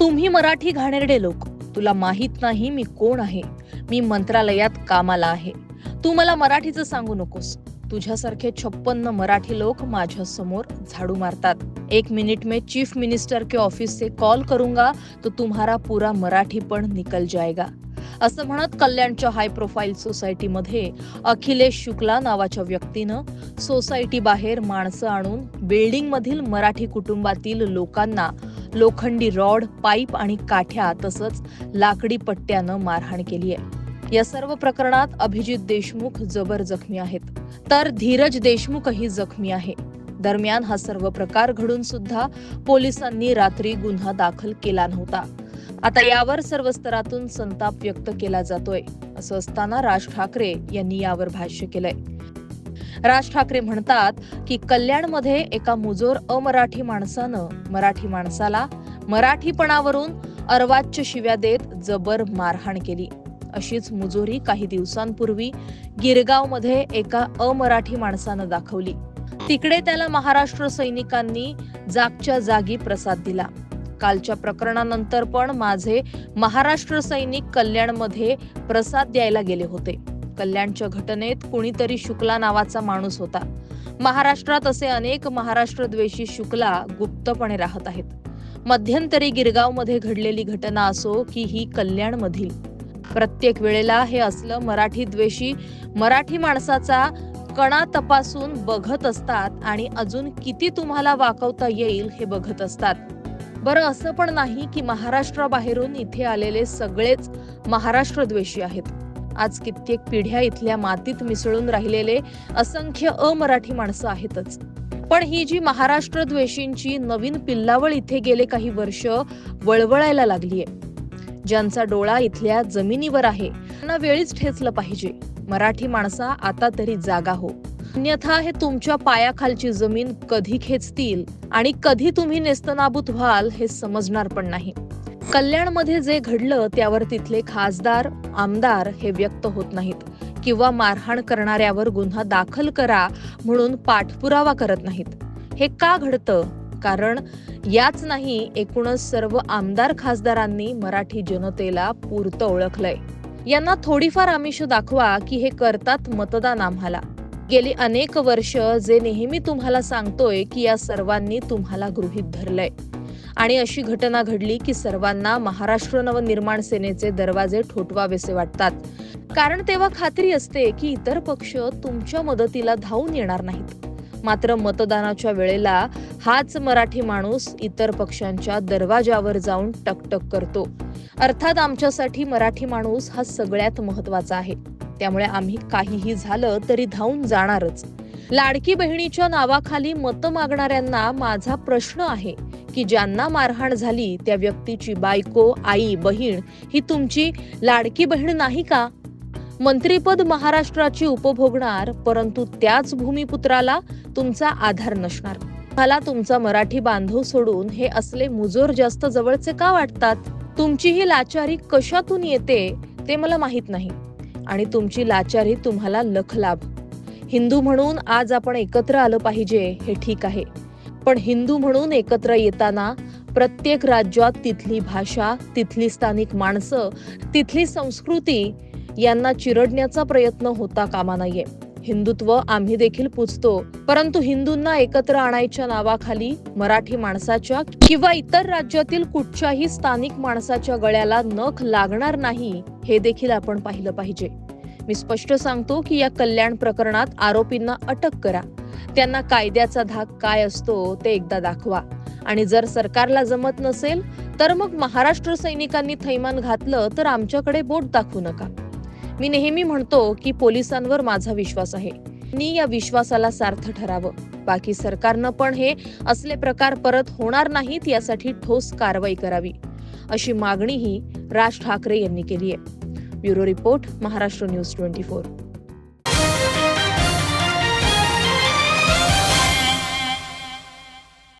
तुम्ही मराठी घाणेरडे लोक. तुला माहीत नाही मी कोण आहे. मी मंत्रालयात कामाला आहे. तू मला मराठीचं सांगू नकोस. तुझ्यासारखे छप्पन्न मराठी लोक माझ्यासमोर झाडू मारतात. एक मिनिट में चीफ मिनिस्टर के ऑफिस से कॉल करूंगा तो तुम्हारा पूरा मराठी पण निकल जाएगा. असं म्हणत कल्याणच्या हाय प्रोफाईल सोसायटीमध्ये अखिलेश शुक्ला नावाच्या व्यक्तीनं सोसायटी बाहेर माणसं आणून बिल्डिंग मधील मराठी कुटुंबातील लोकांना लोखंडी रॉड पाईप आणि काठ्या तसंच लाकडी पट्ट्यानं मारहाण केली आहे या सर्व प्रकरणात अभिजित देशमुख जबर जखमी आहेत. तर धीरज देशमुखही जखमी आहे. दरम्यान हा सर्व प्रकार घडून सुद्धा पोलिसांनी रात्री गुन्हा दाखल केला नव्हता. आता यावर सर्व स्तरातून संताप व्यक्त केला जातोय असं असताना राज ठाकरे यांनी यावर भाष्य केलंय. राज ठाकरे म्हणतात की कल्याणमध्ये एका मुजोर अमराठी माणसानं मराठी माणसाला मराठीपणावरून अर्वाच्य शिव्या देत जबर मारहाण केली. अशीच मुजोरी काही दिवसांपूर्वी गिरगावमध्ये एका अमराठी माणसानं दाखवली. तिकडे त्याला महाराष्ट्र सैनिकांनी जागच्या जागी प्रसाद दिला. कालच्या प्रकरणानंतर पण माझे महाराष्ट्र सैनिक कल्याणमध्ये प्रसाद द्यायला गेले होते. कल्याणच्या घटनेत कुणीतरी शुक्ला नावाचा माणूस होता. महाराष्ट्रात असे अनेक महाराष्ट्र द्वेषी शुक्ला गुप्तपणे राहत आहेत. मध्यंतरी गिरगावमध्ये घडलेली घटना असो की ही कल्याणमधील. प्रत्येक वेळेला हे असलं मराठी द्वेषी मराठी माणसाचा कणा तपासून बघत असतात आणि अजून किती तुम्हाला वाकवता येईल हे बघत असतात. बरं असं पण नाही की महाराष्ट्राबाहेरून इथे आलेले सगळेच महाराष्ट्र द्वेषी आहेत. आज कित्येक पिढ्या इथल्या मातीत मिसळून राहिलेले असंख्य अमराठी माणसं आहेतच. पण ही जी महाराष्ट्र द्वेषींची नवीन पिल्लावळ इथे गेले काही वर्ष वळवळायला लागलीये. ज्यांचा डोळा इथल्या जमिनीवर आहे त्यांना वेळीच ठेचलं पाहिजे. मराठी माणसा आता तरी जागा हो. अन्यथा हे तुमच्या पायाखालची जमीन कधी खेचतील आणि कधी तुम्ही नेस्तनाबूत व्हाल हे समजणार पण नाही. कल्याणमध्ये जे घडलं त्यावर तिथले खासदार आमदार हे व्यक्त होत नाहीत. किंवा मारहाण करणाऱ्यावर गुन्हा दाखल करा म्हणून पाठपुरावा करत नाहीत. हे का घडतं? कारण याच नाही एकूणच सर्व आमदार खासदारांनी मराठी जनतेला पुरतं ओळखलंय. यांना थोडीफार आमिष दाखवा की हे करतात मतदान आम्हाला. गेली अनेक वर्ष जे नेहमी तुम्हाला सांगतोय की या सर्वांनी तुम्हाला गृहीत धरलंय. आणि अशी घटना घडली की सर्वांना महाराष्ट्र नवनिर्माण सेनेचे दरवाजे ठोठवावेसे वाटतात. कारण तेव्हा खात्री असते की इतर पक्ष तुमच्या मदतीला धावून येणार नाहीत. मात्र मतदानाच्या वेळेला हाच मराठी माणूस इतर पक्षांच्या दरवाजावर जाऊन टकटक करतो. अर्थात आमच्यासाठी मराठी माणूस हा सगळ्यात महत्त्वाचा आहे. त्यामुळे आम्ही काहीही झालं तरी धावून जाणारच. लाडकी बहिणीच्या नावाखाली मतं मागणाऱ्यांना माझा प्रश्न आहे. की ज्यांना मारहाण झाली त्या व्यक्तीची बायको आई बहीण ही तुमची लाडकी बहीण नाही का? मंत्रीपद महाराष्ट्राची उपभोगणार परंतु त्याच भूमिपुत्राला तुमचा आधार नसणार. मला तुमचा मराठी बांधव सोडून हे असले मुजोर जास्त जवळचे का वाटतात? तुमची ही लाचारी कशातून येते ते मला माहीत नाही. आणि तुमची लाचारी तुम्हाला लख लाभ हिंदू म्हणून आज आपण एकत्र आलं पाहिजे हे ठीक आहे. पण हिंदू म्हणून एकत्र येताना प्रत्येक राज्यात तिथली भाषा तिथली स्थानिक माणसं तिथली संस्कृती यांना चिरडण्याचा प्रयत्न होता कामा नाहीये हिंदुत्व आम्ही देखील पुजतो. परंतु हिंदूंना एकत्र आणायच्या नावाखाली मराठी माणसाच्या किंवा इतर राज्यातील कुठच्याही स्थानिक माणसाच्या गळ्याला नख लागणार नाही हे देखील आपण पाहिलं पाहिजे. मी स्पष्ट सांगतो की या कल्याण प्रकरणात आरोपींना अटक करा. त्यांना कायद्याचा धाक काय असतो ते एकदा दाखवा. आणि जर सरकारला जमत नसेल तर मग महाराष्ट्र सैनिकांनी थैमान घातलं तर आमच्याकडे बोट दाखवू नका. मी नेहमी म्हणतो की पोलिसांवर माझा विश्वास आहे. मी या विश्वासाला सार्थ ठरावं. बाकी सरकारनं पण हे असले प्रकार परत होणार नाहीत यासाठी ठोस कारवाई करावी. अशी मागणीही राज ठाकरे यांनी केली आहे. bureau report Maharashtra news twenty four